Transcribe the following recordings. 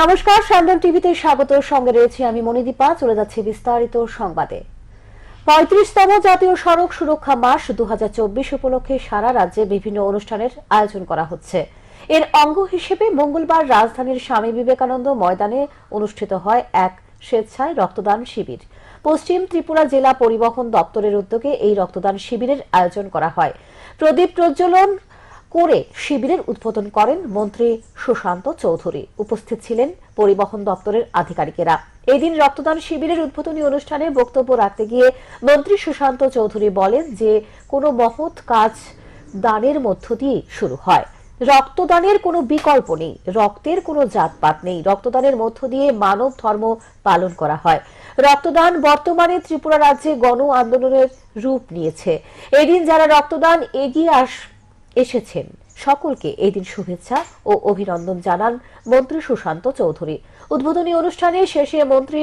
নমস্কার সান্দন টিভিতে স্বাগত। সঙ্গে রয়েছে আমি মণিদীপা। চলে যাচ্ছি বিস্তারিত সংবাদে। পঁয়ত্রিশতম জাতীয় সড়ক সুরক্ষা মাস দুহাজার চব্বিশ উপলক্ষে সারা রাজ্যে বিভিন্ন অনুষ্ঠানের আয়োজন করা হচ্ছে। এর অঙ্গ হিসেবে মঙ্গলবার রাজধানীর স্বামী বিবেকানন্দ ময়দানে অনুষ্ঠিত হয় এক স্বেচ্ছায় রক্তদান শিবির। পশ্চিম ত্রিপুরা জেলা পরিবহন দপ্তরের উদ্যোগে এই রক্তদান শিবিরের আয়োজন করা হয়। প্রদীপ প্রজ্বলন করে শিবিরের উদ্বোধন করেন মন্ত্রী সুশান্ত চৌধুরী। উপস্থিত ছিলেন পরিবহন দপ্তরের আধিকারিকেরা। এদিন রক্তদান শিবিরের উদ্বোধনী অনুষ্ঠানে বক্তব্য রাখতে গিয়ে মন্ত্রী সুশান্ত চৌধুরী বলেন যে, কোনো মহৎ কাজ দানের মধ্য দিয়ে শুরু হয়। রক্তদানের কোনো বিকল্প নেই, রক্তের কোনো জাতপাত নেই, রক্তদানের মধ্য দিয়ে মানব ধর্ম পালন করা হয়। রক্তদান বর্তমানে ত্রিপুরা রাজ্যে গণ আন্দোলনের রূপ নিয়েছে। এদিন যারা রক্তদান এগিয়ে আস এসেছেন। সকলকে এই দিন শুভেচ্ছা ও অভিনন্দন জানান মন্ত্রী সুশান্ত চৌধুরী। উদ্বোধনী অনুষ্ঠানে শেষে মন্ত্রী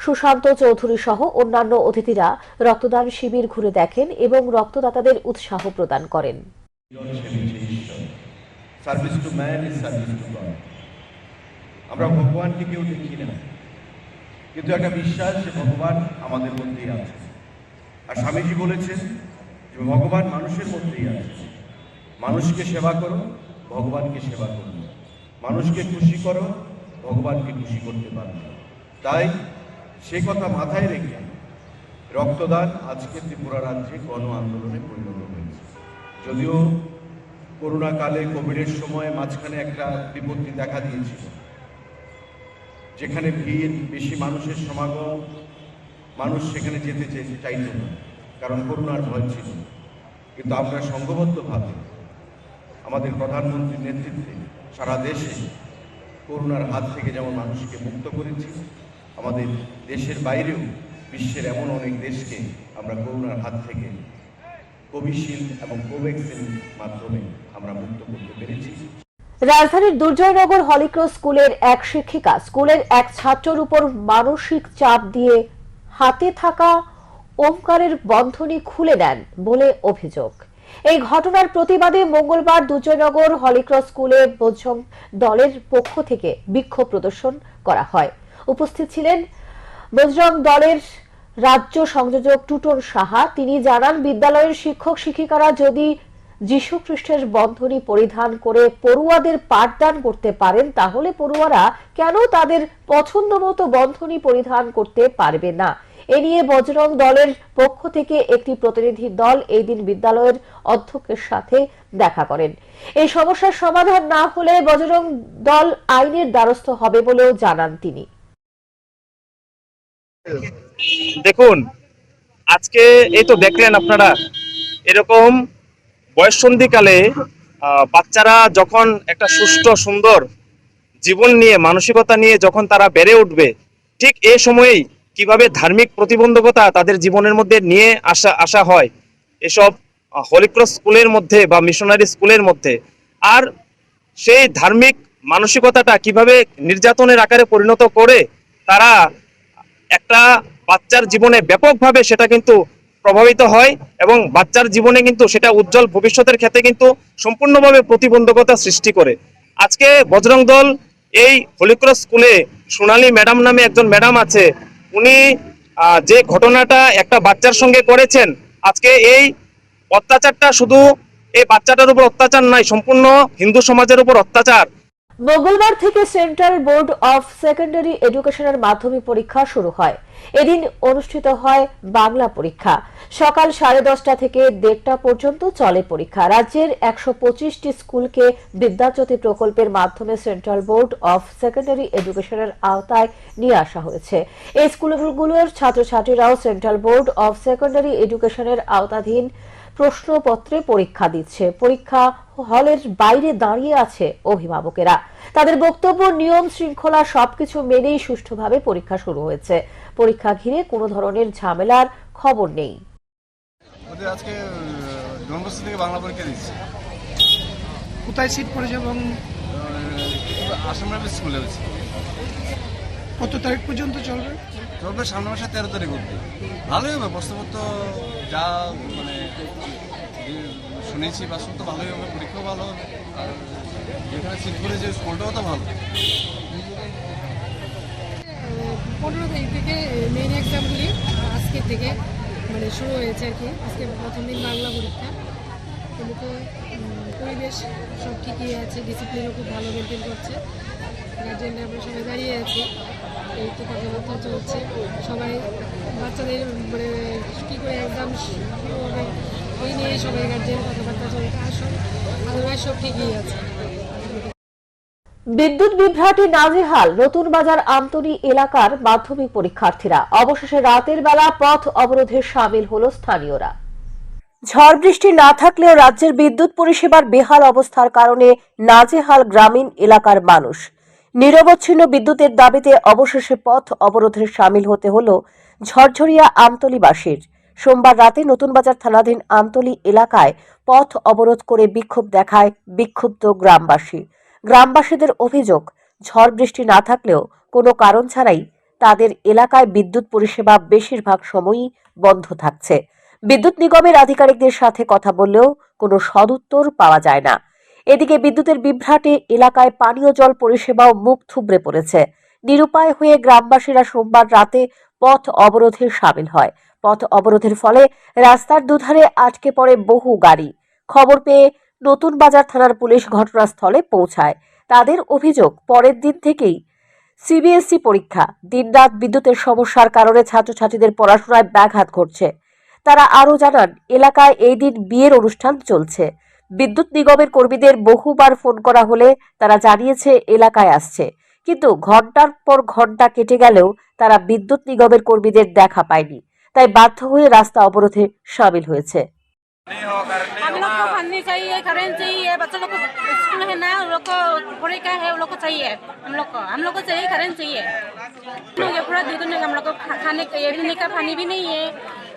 সুশান্ত চৌধুরী সহ অন্যান্য অতিথিরা রক্তদান শিবির ঘুরে দেখেন এবং রক্তদাতাদের উৎসাহ প্রদান করেন। আমরা ভগবানকে কেউ দেখি না, কিন্তু একটা বিশ্বাস যে ভগবান আমাদের মধ্যেই আছে আর স্বামীজি বলেছেন যে ভগবান মানুষের মধ্যেই আছে মানুষকে সেবা করো, ভগবানকে সেবা করো। মানুষকে খুশি করো, ভগবানকে খুশি করতে পারো। তাই সে কথা মাথায় রেখে রক্তদান আজকে ত্রিপুরা রাজ্যে গণ আন্দোলনে পরিণত হয়েছে। যদিও করোনা কালে কোভিডের সময় মাঝখানে একটা বিপত্তি দেখা দিয়েছিল, যেখানে ভিড়, বেশি মানুষের সমাগম, মানুষ সেখানে যেতে চেয়ে চাইত না, কারণ করোনার ভয় ছিল। কিন্তু আমরা সংঘবদ্ধভাবে আমাদের প্রধানমন্ত্রীর নেতৃত্বে সারা দেশে করোনার হাত থেকে যেমন মানুষকে মুক্ত করেছি, আমাদের দেশের বাইরেও বিশ্বের এমন অনেক দেশকে আমরা করোনার হাত থেকে কোভিশিল্ড এবং কোভ্যাক্সিন মাধ্যমে আমরা মুক্ত করতে পেরেছি। রাজধানীর দুর্জয়নগর হলিক্রস স্কুলের এক শিক্ষিকা, স্কুলের এক ছাত্রর উপর মানসিক চাপ দিয়ে হাতে থাকা ওমকারের বন্ধনী খুলে দেন বলে অভিযোগ। এই ঘটনার প্রতিবাদে মঙ্গলবার দুর্জয়নগর হলিক্রস স্কুলে বজরং দলের পক্ষ থেকে বিক্ষোভ প্রদর্শন করা হয়। উপস্থিত ছিলেন বজরং দলের রাজ্য সংযোজক টুটন সাহা। তিনি জানান, বিদ্যালয়ের শিক্ষক শিক্ষিকারা যদি যীশু খ্রিস্টের বন্ধনী পরিধান করে পড়ুয়াদের পাঠদান করতে পারেন, তাহলে পড়ুয়ারা কেন তাদের পছন্দ মতো বন্ধনী পরিধান করতে পারবে না? এ নিয়ে বজরং দলের পক্ষ থেকে একটি প্রতিনিধি দল এই দিন বিদ্যালয়ের অধ্যক্ষের সাথে দেখা করেন। এই সমস্যার সমাধান না হলে বজরং দল আইনের দ্বারস্থ হবে বলেও জানান তিনি। দেখুন, আজকে এই তো দেখলেন আপনারা, এরকম বয়ঃসন্ধিকালে বাচ্চারা যখন একটা সুষ্ঠু, সুন্দর জীবন নিয়ে, মানসিকতা নিয়ে যখন তারা বেড়ে উঠবে, ঠিক এ সময়েই কীভাবে ধার্মিক প্রতিবন্ধকতা তাদের জীবনের মধ্যে নিয়ে আসা আসা হয়, এসব হলিক্রস স্কুলের মধ্যে বা মিশনারি স্কুলের মধ্যে। আর সেই ধার্মিক মানসিকতাটা কীভাবে নির্যাতনের আকারে পরিণত করে তারা একটা বাচ্চার জীবনে ব্যাপকভাবে সেটা কিন্তু প্রভাবিত হয় এবং বাচ্চার জীবনে কিন্তু সেটা উজ্জ্বল ভবিষ্যতের ক্ষেত্রে কিন্তু সম্পূর্ণভাবে প্রতিবন্ধকতা সৃষ্টি করে। আজকে বজরং দল এই হলিক্রস স্কুলে সোনালী ম্যাডাম নামে একজন ম্যাডাম আছে উনি যে ঘটনাটা একটা বাচ্চার সঙ্গে করেছেন, আজকে এই অত্যাচারটা শুধু এই বাচ্চাটার উপর অত্যাচার নয়, সম্পূর্ণ হিন্দু সমাজের উপর অত্যাচার। মঙ্গলবার থেকে সেন্ট্রাল বোর্ড অফ সেকেন্ডারি এডুকেশনের মাধ্যমিক পরীক্ষা শুরু হয়। এদিন অনুষ্ঠিত হয় বাংলা পরীক্ষা। সকাল সাড়ে দশটা থেকে দেড়টা পর্যন্ত চলে পরীক্ষা। রাজ্যের একশো পঁচিশটি স্কুলকে বিদ্যাজ্যোতি প্রকল্পের মাধ্যমে সেন্ট্রাল বোর্ড অফ সেকেন্ডারি এডুকেশনের আওতায় নিয়ে আসা হয়েছে। এই স্কুলগুলোর ছাত্রছাত্রীরাও সেন্ট্রাল বোর্ড অফ সেকেন্ডারি এডুকেশনের আওতাধীন প্রশ্নপত্রে পরীক্ষা দিচ্ছে। পরীক্ষা হলের বাইরে দাঁড়িয়ে আছে অভিভাবকেরা। তাদের বক্তব্য নিয়ম শৃঙ্খলা সবকিছু মেনেই সুষ্ঠুভাবে পরীক্ষা শুরু হয়েছে। পরীক্ষা ঘিরে কোনো ধরনের ঝামেলার খবর নেই। আজকে থেকে বাংলা পরীক্ষা দিচ্ছে। কোথায় সিট পড়েছে এবং আসাম স্কুলে হচ্ছে কত তারিখ পর্যন্ত চলবে? চলবে সামনে মাসে তেরো তারিখ অব্দি ভালোই হবে প্রশ্নপত্র যা মানে শুনেছি বা তো ভালোই হবে পরীক্ষাও ভালো হবে আর যেখানে সিট করেছে স্কুলটাও তো ভালো। পনেরো তারিখ থেকে মেইন এক্সামগুলি আজকের থেকে মানে শুরু হয়েছে আর কি। আজকে প্রথম দিন বাংলা পরীক্ষা। এমনিতে পরিবেশ সব ঠিকই আছে ডিসিপ্লিনও খুব ভালো মেনটেন করছে। গার্জেনরা আমরা সবাই দাঁড়িয়ে আছি। তো কথাবার্তা চলছে। সবাই বাচ্চাদের মানে কী করে হবে, এই নিয়ে সবাই গার্জেন কথাবার্তা চলছে। আর সব আদারওয়াইজ সব ঠিকই আছে। বিদ্যুৎ বিভ্রাটে নাজেহাল নতুন বাজার আমতলী এলাকার মাধ্যমিক পরীক্ষার্থীরা। অবশেষে রাতের বেলা পথ অবরোধে সামিল হল স্থানীয়রা। ঝড় বৃষ্টি না থাকলেও রাজ্যের বিদ্যুৎ পরিষেবার বেহাল অবস্থার কারণে নাজেহাল গ্রামীণ এলাকার মানুষ। নিরবচ্ছিন্ন বিদ্যুতের দাবিতে অবশেষে পথ অবরোধে সামিল হতে হল ঝরঝরিয়া আমতলীবাসীর। সোমবার রাতে নতুন বাজার থানাধীন আমতলী এলাকায় পথ অবরোধ করে বিক্ষোভ দেখায় বিক্ষুব্ধ গ্রামবাসী। গ্রামবাসীদের অভিযোগ, ঝড় বৃষ্টি না থাকলেও কোনো কারণ ছাড়াই তাদের এলাকায় বিদ্যুৎ পরিষেবা বেশিরভাগ সময়ই বন্ধ থাকছে। বিদ্যুৎ নিগমের আধিকারিকদের সাথে কথা বললেও কোনো সদুত্তর পাওয়া যায় না। এদিকে বিদ্যুতের বিভ্রাটে এলাকায় পানীয় জল পরিষেবাও মুখ থুবড়ে পড়েছে। নিরুপায় হয়ে গ্রামবাসীরা সোমবার রাতে পথ অবরোধে সামিল হয়। পথ অবরোধের ফলে রাস্তার দুধারে আটকে পড়ে বহু গাড়ি। খবর পেয়ে নতুন বাজার থানার পুলিশ ঘটনাস্থলে পৌঁছায়। তাদের অভিযোগ, পরের দিন থেকেই সিবিএসই পরীক্ষা। দিনরাত বিদ্যুতের সমস্যার কারণে ছাত্রছাত্রীদের পড়াশোনায় ব্যাঘাত ঘটছে। তারা আরও জানান, এলাকায় এই দিন বিয়ের অনুষ্ঠান চলছে। বিদ্যুৎ নিগমের কর্মীদের বহুবার ফোন করা হলে তারা জানিয়েছে এলাকায় আসছে কিন্তু ঘন্টার পর ঘন্টা কেটে গেলেও তারা বিদ্যুৎ নিগমের কর্মীদের দেখা পায়নি তাই বাধ্য হয়ে রাস্তা অবরোধে সামিল হয়েছে हम लोग को पढ़नी चाहिए करेंट चाहिए बच्चा लोग को स्कूल है ना उन लोग को पढ़े है उन लोग को चाहिए हम लोग को हम लोग को चाहिए करेंट चाहिए हम लोग ये पूरा दे दूंगे हम लोग को खा- खाने का ये पीने का पानी भी नहीं है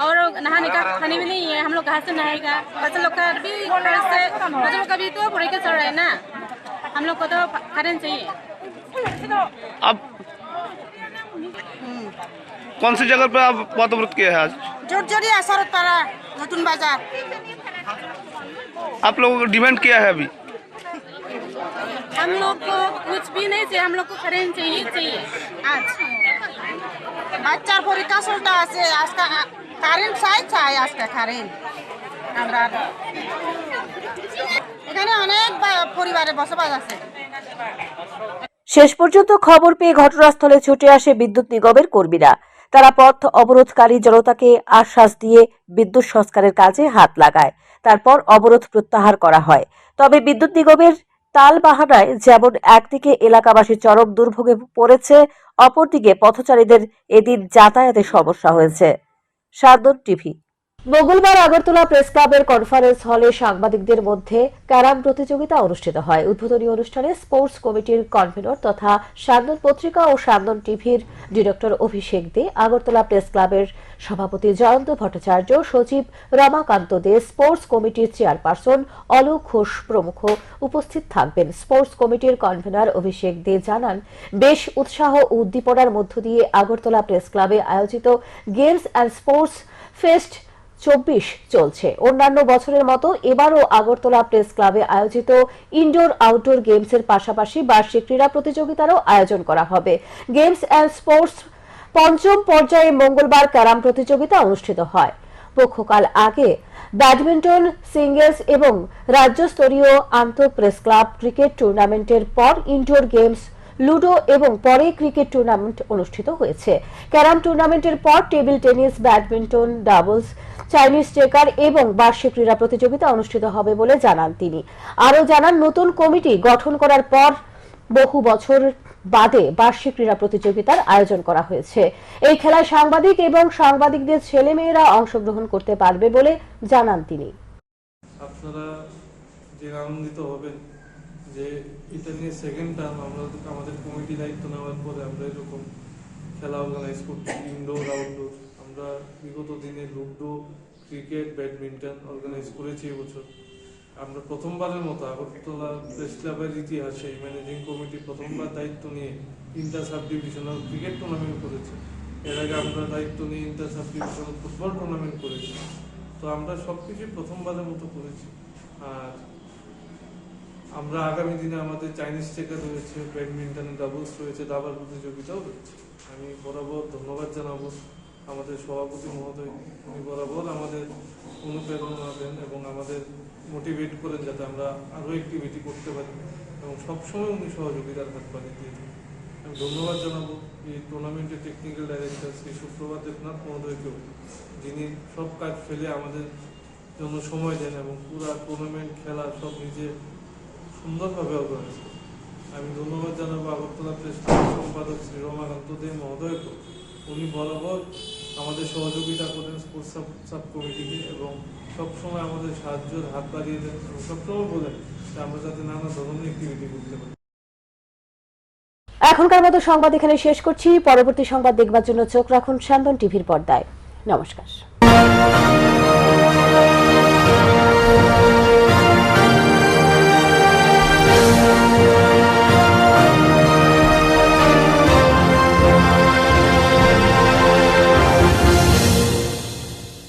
और नहाने का खाने भी नहीं है हम लोग कहाँ से नहाएगा? बच्चा लोग का भी बच्चा लोग का भी तो बुरे के चल रहे हैं ना। हम लोग को तो खाने चाहिए। अब कौन सी जगह पे आप पदव्रत किए हैं आज? जोड़जोड़िया शरद पारा नतून बाज़ार। आप लोगों को डिमांड किया है अभी? हम लोग को कुछ भी नहीं चाहिए हम लोग को करेंट चाहिए चाहिए। आज। बच्चा चार फोरी का सोलता है आज का কারেন্ট চাই চাই আজকে কারেন্ট। আমরা এখানে অনেক পরিবারে বসবাস আছে। শেষ পর্যন্ত খবর পেয়ে ঘটনাস্থলে ছুটে আসে বিদ্যুৎ নিগমের কর্মীরা। তারা পথ অবরোধকারী জনতাকে আশ্বাস দিয়ে বিদ্যুৎ সংস্কারের কাজে হাত লাগায়। তারপর অবরোধ প্রত্যাহার করা হয়। তবে বিদ্যুৎ নিগমের তাল বাহানায় যেমন একদিকে এলাকাবাসী চরম দুর্ভোগে পড়েছে, অপরদিকে পথচারীদের এদিন যাতায়াতে সমস্যা হয়েছে। সার্দন টিভি। মঙ্গলবার আগরতলা প্রেস ক্লাবের কনফারেন্স হলে সাংবাদিকদের মধ্যে ক্যারাম প্রতিযোগিতা অনুষ্ঠিত হয়। উদ্বোধনী অনুষ্ঠানে স্পোর্টস কমিটির কনভেনর তথা সান্দন পত্রিকা ও সান্দন টিভির ডিরেক্টর অভিষেক দে, আগরতলা প্রেস ক্লাবের সভাপতি জয়ন্ত ভট্টাচার্য, সচিব রমাকান্ত দে, স্পোর্টস কমিটির চেয়ারপারসন অলোক ঘোষ প্রমুখ উপস্থিত থাকবেন। স্পোর্টস কমিটির কনভেনর অভিষেক দে জানান, বেশ উৎসাহ ও উদ্দীপনার মধ্য দিয়ে আগরতলা প্রেস ক্লাবে আয়োজিত গেমস অ্যান্ড স্পোর্টস ফেস্ট চব্বিশ চলছে। অন্যান্য বছরের মতো এবারও আগরতলা প্রেস ক্লাবে আয়োজিত ইনডোর আউটডোর গেমসের পাশাপাশি বার্ষিক ক্রীড়া প্রতিযোগিতারও আয়োজন করা হবে। গেমস অ্যান্ড স্পোর্টস পঞ্চম পর্যায়ে মঙ্গলবার ক্যারাম প্রতিযোগিতা অনুষ্ঠিত হয়। পক্ষকাল আগে ব্যাডমিন্টন, সিঙ্গেলস এবং রাজ্যস্তরীয় আন্তঃ প্রেস ক্লাব ক্রিকেট টুর্নামেন্টের পর ইনডোর গেমস লুডো এবং পরে ক্রিকেট টুর্নামেন্ট অনুষ্ঠিত হয়েছে। ক্যারাম টুর্নামেন্টের পর table tennis, badminton, doubles, Chinese checker এবং বার্ষিক ক্রীড়া প্রতিযোগিতা অনুষ্ঠিত হবে বলে জানান তিনি। আরও জানান, নতুন কমিটি গঠন করার পর বহু বছর বাদে বার্ষিক ক্রীড়া প্রতিযোগিতার আয়োজন করা হয়েছে। এই খেলায় সাংবাদিক এবং সাংবাদিকদের ছেলেমেয়েরা অংশগ্রহণ করতে পারবে বলে জানান তিনি। আপনারা যে আনন্দিত হবেন যে এটা নিয়ে সেকেন্ড টার্ম আমরা আমাদের কমিটি দায়িত্ব নেওয়ার পরে আমরা এরকম খেলা অর্গানাইজ করছি ইনডোর আউটডোর আমরা বিগত দিনে লুডো ক্রিকেট ব্যাডমিন্টন অর্গানাইজ করেছি এবছর আমরা প্রথমবারের মতো আগরতলা প্রেস ক্লাবের ইতিহাসে ম্যানেজিং কমিটি প্রথমবার দায়িত্ব নিয়ে inter sub divisional cricket tournament করেছে। এর আগে আমরা দায়িত্ব নিয়ে inter sub divisional football tournament করেছি। তো আমরা সব কিছুই প্রথমবারের মতো করেছি। আর আমরা আগামী দিনে আমাদের চাইনিজ চেকার রয়েছে ব্যাডমিন্টনে ডাবলস, রয়েছে দাবার প্রতিযোগিতাও রয়েছে আমি বরাবর ধন্যবাদ জানাব আমাদের সভাপতি মহোদয় উনি বরাবর আমাদের অনুপ্রেরণা দেন এবং আমাদের মোটিভেট করেন যাতে আমরা আরও অ্যাক্টিভিটি করতে পারি এবং সবসময় উনি সহযোগিতার হাত বাড়িয়ে দিয়ে থাকেন। আমি ধন্যবাদ জানাব এই টুর্নামেন্টের টেকনিক্যাল ডাইরেক্টর শ্রী সুপ্রভাত দেবনাথ মহোদয়কেও, যিনি সব কাজ ফেলে আমাদের জন্য সময় দেন এবং পুরা টুর্নামেন্ট খেলা সব নিজে সুন্দরভাবে আমি ধন্যবাদ জানাব আগরতলা সম্পাদক শ্রী রমাকান্ত দে মহোদয়কে। উনি বরাবর আমাদের সহযোগিতা করেন স্পোর্টস সাব কমিটিকে এবং সবসময় আমাদের সাহায্যের হাত বাড়িয়ে দেন সবসময় বলেন যে আমরা যাতে নানা ধরনের অ্যাক্টিভিটি করতে পারি। এখনকার মতো সংবাদ এখানে শেষ করছি। পরবর্তী সংবাদ দেখবার জন্য চোখ রাখুন স্যান্দন টিভির পর্দায়। নমস্কার।